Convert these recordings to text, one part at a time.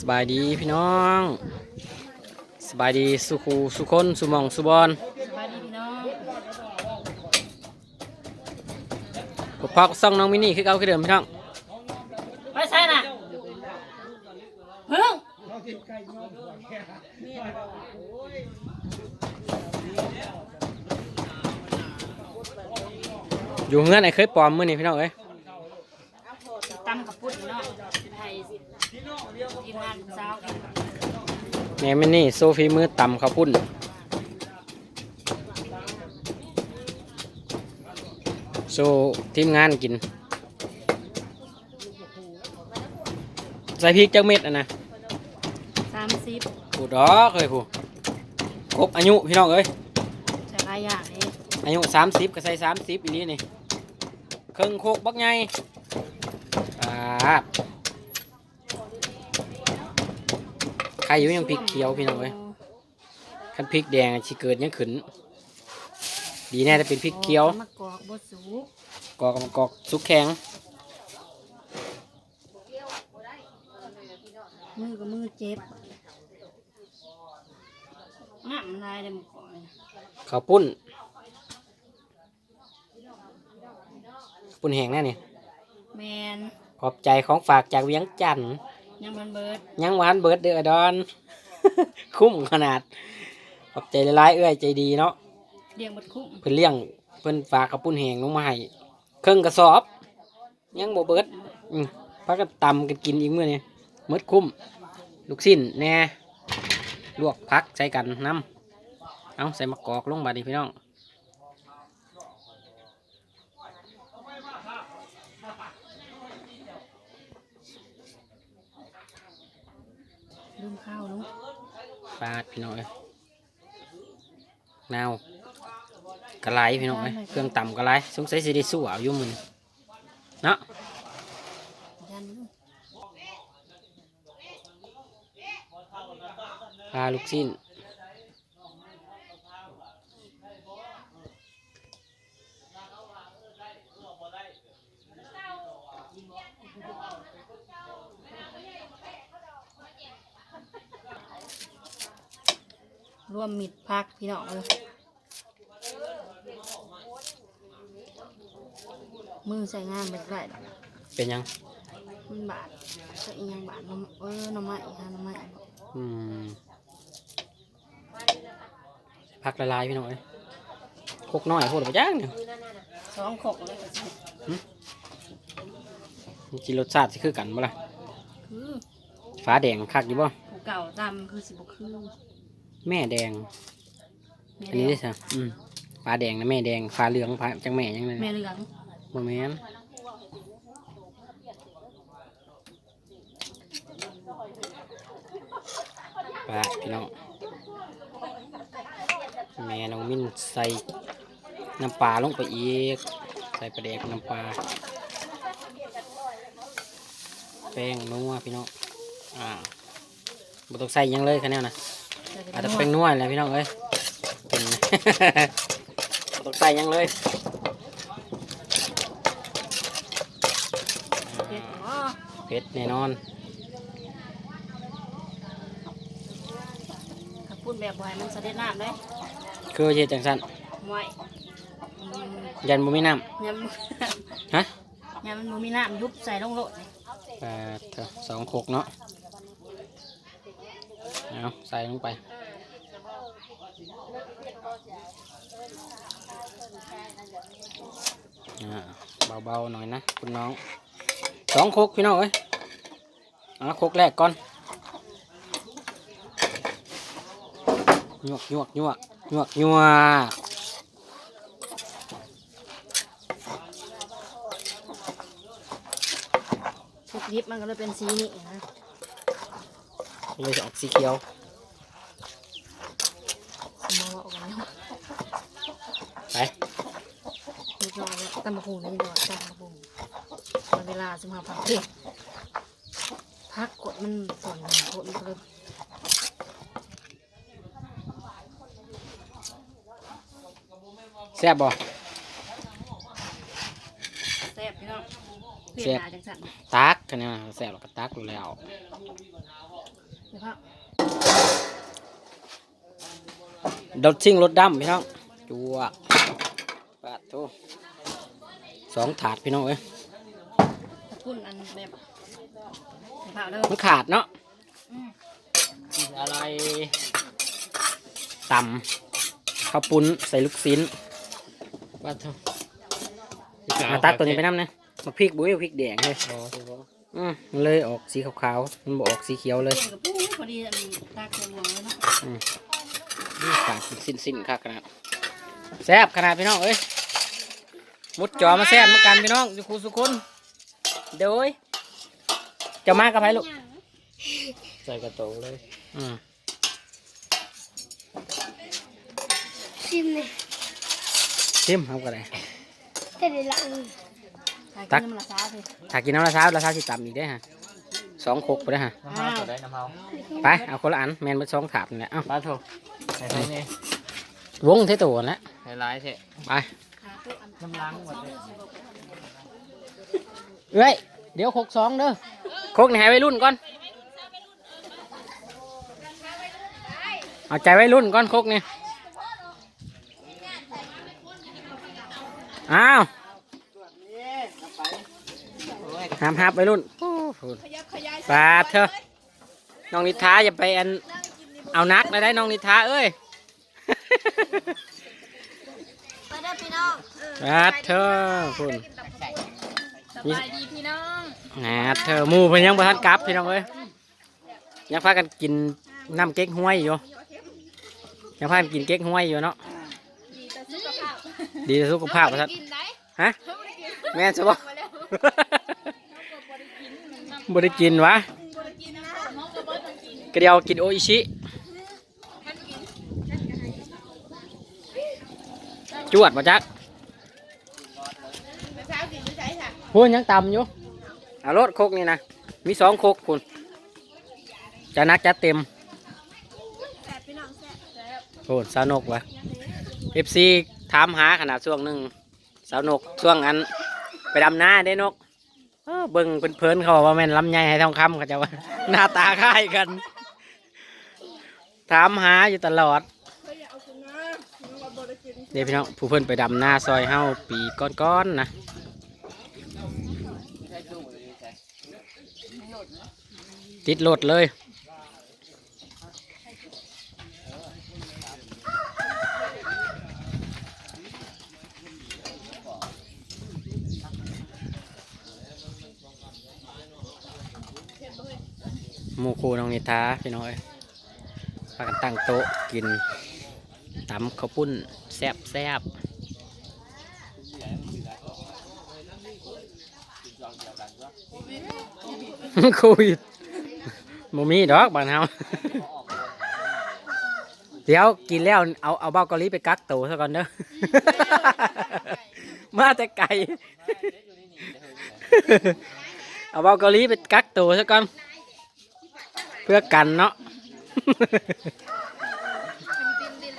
สบายดีพี่น้อง สบายดีสุขูสุคนสุหมองสุบอนสบายดีพี่น้องพวกพักซ่องน้องมินี่คือเก่าคือเดิมพี่น้องไปใช่น่ะเพิ่งอยู่เงื่อนไอ้เคยปลอมมื้อนี่พี่น้องเอ้ย ตำกับปุ้นพี่น้องไทยทีมงานสาวกัน แม่มินี่โซฟีมือต่ำข้าวปุ้นโซทีมงานกิน ใส่พริกจักเม็ดอะนะสามสิบผูดดอกเลยผูครบอายุพี่น้องเอ้ยใส่หลายอย่างนี่อายุสามสิบก็ใส่สามสิบอีนี้นี่เครื่องโคกบักไงอ่า ใครอยู่ยังพริกเขียวพี่น้องเอ้ยคันพริกแดงชิเกิดยังขึ้น ดีแน่จะเป็นพริกเขียวมะกอกบดสูกกอกกอกสุกแข็ง มือกับมือเจ็บงามลายเลยหมกกอกเนี่ยข้าวปุ้นข้าวปุ้นแห้งแน่นี่แมนขอบใจของฝากจากเวียงจันทน์ ยังมันเบิดยังหวานเบิดเดือดอน คุ้มขนาดขอบใจหลายๆเอื้อยใจดีเนาะเลี้ยงบดคุ้มเพิ่นเลี้ยงเพิ่นฝากกระปุ้นแหงลงมาให้เครื่องกระสอบ ยังบ่เบิดอืมพักกันตำกันกินอีกมื้อนี่หมดคุ้ม ลูกชิ้นแหน่ลวกพักใส่กันน้ำเอาใส่มะกอกลงบาดนีพี่น้อง ลืมข้าวลูกปาดพี่น้องเอ้ยนาวกระไรพี่น้องเอ้ยเครื่องตำกระไรสงสัยสิได้สู้เอาอยู่มื้อนี้เนาะยันลูกปลาลูกชิ้น รวมมิดพักพี่น้องเลยมือใส่งานไม่ได้ดอกเป็นหยังมันบาดใส่อีหยังบาดน้ำเออน้ำไม้ค่ะน้ำไม้อืมพักละลายพี่น้องเอ้ยคกน้อยโคตรประจังเนี่ยสองขกเลยก็สิมันกินรสชาติสิคือกันบ่ล่ะคือฟ้าแดงคักอยู่บ่ผู้เก่าจำคือสิบคือ แม่แดงแม่อันนี้เหลืได้องซะอืมฟ้าแดงนะแม่แดงฟ้าเหลืองฟ้าจังแม่ยังไงแม่เหลืองบ่แม่นปลาพี่น้องแม่น้องมิ้นใส่น้ำปลาลงไปอีก ใส่ปลาแดกน้ำปลาแป้งนัวพี่น้องอ่าบ่ต้องใส่หยังเลยคะแนนนะ อาจจะเป็นนวดแหละพี่น้องเอ้ยเป็นบ่ต้องใส่หยังเลยเผ็ดอ๋อเผ็ดแน่นอนถ้าพูดแบบบ่อยมันเสด็จน้ำเลยคือเฮ็ดจังซั่นไว้อืมยันบ่มีน้ยำำฮะยำมันบ่มีน้ำยุบใส่ลงโลดนี่แปดเถอะสองโคกเนาะ เอาใส่ลงไปเบาๆหน่อยนะคุณน้องสองโคกพี่น้องเอ้ยเอาโคกแรกก่อนยวกยวกยวกยวกยวกทุกยิบมันก็เลยเป็นสีนี้นะ เลยจะออกสีเขียวสมองออกมาแล้วไปนี่รอแล้วตำบักหุ่งนี่รอตำบักหุ่งมันเวลาสิมาพักเด็กพักกดมันส่วนหนึ่งกดมันก็เลยแซ่บบ่แซ่บพี่น้องเปลี่แซ่ยนบหน้าจังสันตักกันเนี่ยแซ่บแล้วก็ตักอยู่แล้วเดี๋ยวครับดดชิงรถดำพี่น้องจัวปาดโตสองถาดพี่น้องเอ้ยตะปุ่นอันแบบเผาเด้อมันขาดเนาะอืมอะไรต่ำข้าวปุ้นใส่ลูกชิ้นปาดโตมาตักตัวนี้ไปน้ำนะมาพริกบุ้ยพริกแดงเลยอืมมันเลยออกสีขาวๆมันบอกออกสีเขียวเลยเก่งกับผู้ พอดีอันตากระวงเลยเนาะนี่ขาดสิ้นสิ้นๆคักขนาดแซ่บขนาดพี่น้องเอ้ยมุดจอมาแซ่บเหมือนกันพี่น้องสุขุสุคนเดี๋ยวเอ้ยจะมากับไผลูกใส่กระโตงเลยอืมชิมเลยชิมเอาก็ได้แต่เดี๋ยวหลังตากกินน้ำละซาสิถ้ากินน้ำละเช้าละเช้าสิต่ำอีกได้อฮะ สองคกไปได้อฮะน้ำเฮาตัวได้น้ำเฮาไปเอาคนละอันแมนเป็นสองถาดนี่แหละเอ้าบ้านโถใส่ไทยนี่วงเท่ตัวแล้วใส่ร้ายเถอะไปน้ำล้างหมดเลยเอ้ยเดี๋ยวคกสองเด้อคกนี่ให้ไว้รุ่นก่อนเอาใจไว้รุ่นก่อนคกนี่อ้าวห้ามหับไว้รุ่น โอ้โหปาดเถอะน้องนิทาอย่าไปอันเอานักนะได้น้องนิทาเอ้ยไปได้พี่น้องปาดเถอะคุณสบายดีพี่น้องนะเธอหมูเพิ่นยังบ่ทันกลับพี่น้องเอ้ยยังพากันกินน้ำเก๊กห้วยอยู่ยังพากันกินเก๊กห้วยอยู่เนาะดีแต่สุขภาพดีต่อสุขภาพว่าซั่นกินได้ฮะเพิ่งได้กินแม่นใช่บ่มาแล้ว บ่ได้กินวะบ่ได้กินนะน้องก็บ่ได้กินก็เดียวกินโออิชิท่านกินจวดบ่จักเมื่อเช้ากินไม่ใช่ค่ะพูนยังต่ำอยู่เอารถโคกนี่นะ มีสองโคกคุณจะนักจะเต็มแซ่บพี่น้องแซ่บแซ่บโอ้สาวนกวะเอฟซีถามหาขนาดช่วงหนึ่งสาวนกช่วงอัน ไปดำนาได้นก เออเบิ่งเพื่อนๆเขาว่าแม่นลำไยให้ทองคำเขาจะว่า หน้าตาคล้ายกัน ถามหาอยู่ตลอด เดี๋ยวพี่น้องผู้เพิ่นไปดำนาซอยเฮาปีก้อนๆนะติดรถเลย มูครูน้องนิทาพี่น้อยพากันตั้งโต๊ะกินตำข้าวปุ้นแซบแซบโควิดมมีดอกบ้านเฮาเดี๋ยวกินแล้วเอาเอาเบ้ากาหลีไปกักตัวซะก่อนเด้อมาแต่ไก่เอาเบ้ากาหลีไปกักตัวซะก่อน เพื่อกันเนาะตินดิน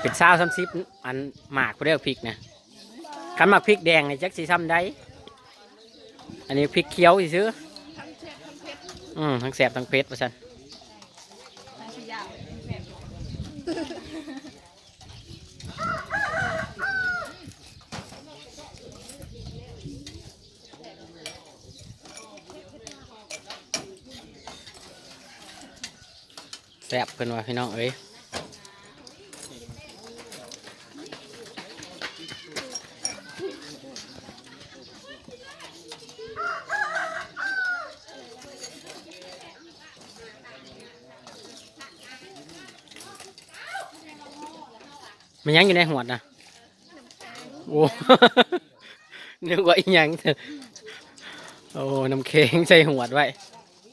เป็นซาวซ้ำซิบอันหมากเรียกพริกนะคันหมากพริกแดงเนี่ยจักสีซ้ำได้ อันนี้พริกเขียวสิซื้อ อืมทั้งแสบทั้งเผ็ดว่าสันางสิยาว แซ่บเพิ่นว่าพี่น้องเอ้ย มันยังอยู่ในหัวดนะโอ้ นึกว่าอีหยังโอ้น้ำเค็งใส่หัวดไว้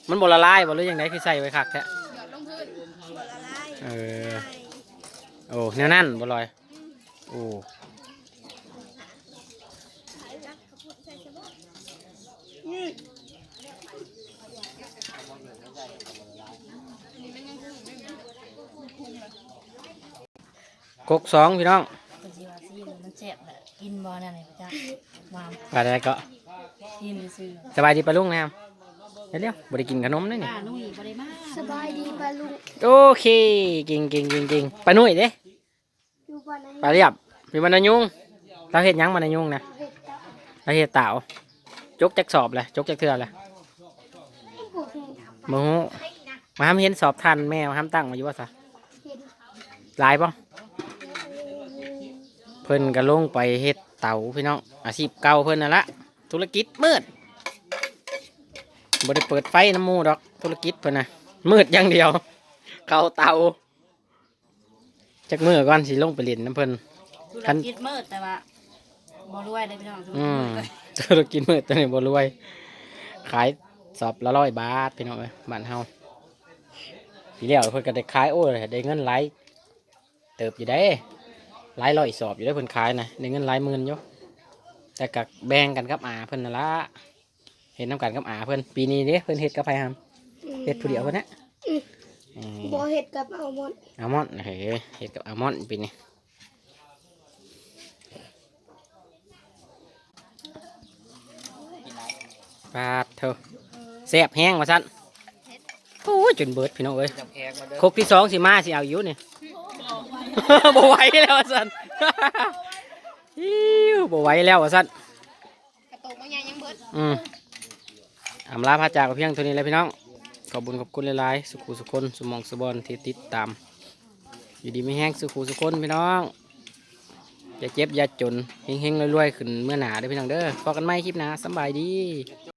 มันบละลายบ่หรือยังไงคือใส่ไว้คักแท้หยอดลงพื้นบ่ละลายเออ โอ้แนวนั่นบ่ลอย โอ้ กกสองพี่น้องเป็นสิว่าซีมันแซ่บแหละกินบ่นั่นนี่จ้ะวามว่าอะไรก็กินซื่อสบายดีปะลุงนะครับเดี๋ยวๆบ่ได้กินขนมเลยนี่ป้านุ่ยบ่ได้มาสบายดีปะลุงโอเคเก่งเก่งเก่งเก่งปลาหนุ่ยเด้อยู่บ้านไหนปลาเรียบมีมันนายุงเราเห็ดหยังมันนายุงนะเห็ดจับเราเห็ดเต่าจกจักสอบเลยจกจักเทือเลยผูกเห็ดโมโหมาทำเห็นสอบทันแม่มาทำตั้งมาอยู่ว่าซะเห็ดหลายป่ะ เพิ่นก็ลงไปเฮ็ดเต่าพี่น้องอาชีพเก่าเพิ่นนั่นละธุรกิจมืดบ่ได้เปิดไฟน้ำหมูดอก ธุรกิจเพิ่นนะมืดอย่างเดียว เข้าเตาจักมือก่อนสิลงไปเล่นน้ำเพิ่นธุคัรนกิจมืดแต่ว่าบ่รวยได้อพี่น้องธุรอืกิจมมืดเลยธุรกิจมืดตัวนี้บ่รวย ขายสอบละร้อยบาทพี่น้องเอ้ยบ้านเฮาปีแล้วเพิ่นก็ได้ขายโอ้ยได้เงินหลายเติบอยู่ได้ หลายร้อยสอบอยู่ได้เพิ่นขายนะได้เงินหลายหมื่นอยู่แต่ก็แบ่งกันกับอาเพิ่นนั่นละเห็นน้ำกันกับอาเพิ่นปีนี้เด้เพิ่นเฮ็ดกับไผหามเฮ็ดผู้เดียวเพิ่นนะอืมบ่เห็ดกับเอาหมดอัลมอนด์เฮ้ยเฮ็ดกับอัลมอนด์ปีนี้ปาดเถอะแซ่บแห้งว่าซั่นโอ้ยจนเบิดพี่น้องเอ้ยจับแขกมาเด้อครกที่สองสิมาสิเอาอยู่นี่ บ่ไหวแล้วว่าซั่นอิ้วบ่ไหวแล้วว่าซั่นกระโตกมันยังยังเบิดอืมอำลาพระจากกับเพียงเท่านี้แหล้วพี่น้อง ขอบคุญขอบคุณหลายๆ สุขุสุคนสมองสุบอลที่ติดตาม อยู่ดีไม่แห้งสุขุสุคนพี่น้อง อย่าเจ็บอย่าจนเฮงๆรวยๆ ขึ้นเมื่อหนาเด้อพี่น้องเด้อพอกันไหมคลิปหนาสำบายดี